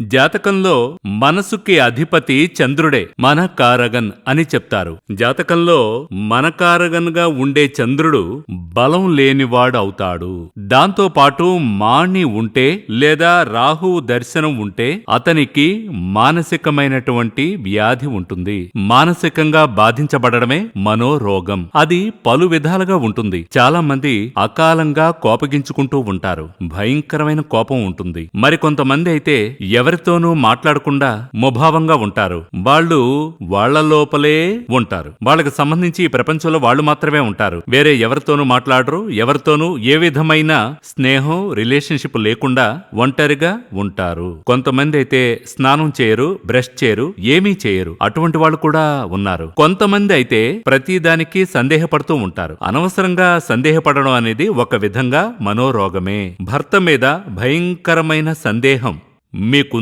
జాతకంలో మనసుకి అధిపతి చంద్రుడే మనకారగన్ అని చెప్తారు. జాతకంలో మనకారగన్గా ఉండే చంద్రుడు బలం లేనివాడు అవుతాడు దాంతో పాటు మాణి ఉంటే లేదా రాహువు దర్శనం ఉంటే అతనికి మానసికమైనటువంటి వ్యాధి ఉంటుంది. మానసికంగా బాధించబడడమే మనోరోగం. అది పలు విధాలుగా ఉంటుంది. చాలా మంది అకాలంగా కోపగించుకుంటూ ఉంటారు. భయంకరమైన కోపం ఉంటుంది. మరికొంతమంది అయితే ఎవరితోనూ మాట్లాడకుండా ముభావంగా ఉంటారు. వాళ్ళు వాళ్ళ లోపలే ఉంటారు. వాళ్ళకి సంబంధించి ఈ ప్రపంచంలో వాళ్ళు మాత్రమే ఉంటారు. వేరే ఎవరితోనూ మాట్లాడరు ఎవరితోనూ ఏ విధమైన స్నేహం రిలేషన్షిప్ లేకుండా ఒంటరిగా ఉంటారు. కొంతమంది అయితే స్నానం చేయరు బ్రష్ చేయరు ఏమీ చేయరు. అటువంటి వాళ్ళు కూడా ఉన్నారు. కొంతమంది అయితే ప్రతిదానికి సందేహపడుతూ ఉంటారు. అనవసరంగా సందేహపడడం అనేది ఒక విధంగా మనోరోగమే. భర్త మీద భయంకరమైన సందేహం మీకు